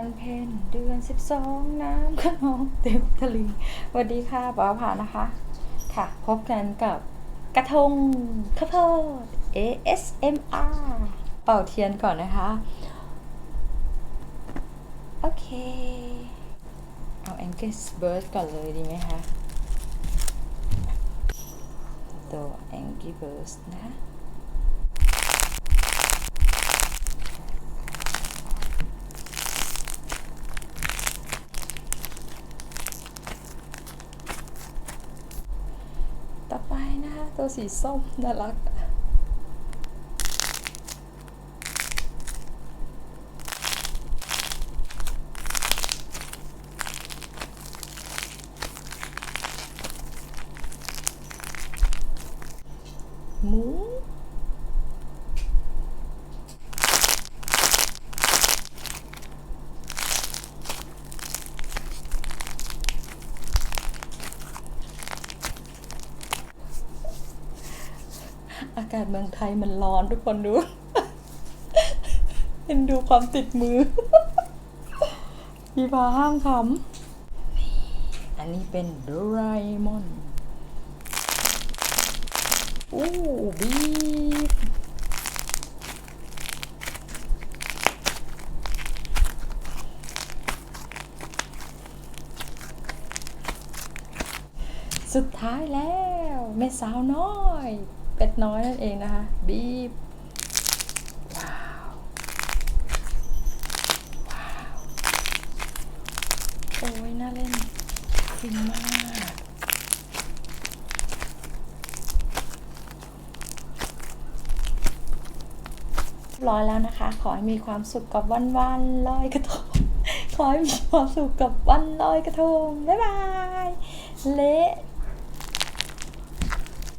วันเพ็ญเดือนสิบสองน้ำขนองเต็มทะเลสวัสดีค่ะปอผานะคะ ค่ะ พบกันกับกระทงข้าวโพด ASMR เป่าเทียนก่อนนะคะ โอเค เอา Angus Bird ก่อนเลยดีไหมคะตัว Angry Birds นะคะ ต่อไปนะคะ ตัวสีส้มน่ารักหมู อากาศเมืองไทยมันร้อนทุกคนดู เห็นดูความติดมือพี่พาห้ามขำนี่อันนี้เป็นโดราเอมอนอู้บีฟสุดท้ายแล้วแม่สาวน้อย เป็ดน้อยนั่นเองนะคะ บีฟว้าวว้าวโอ้ยน่าเล่นฟินมากร้อยแล้วนะคะ ขอให้มีความสุขกับวันวันลอยกระทงขอให้มีความสุขกับวันลอยกระทงบ๊ายบาย เละ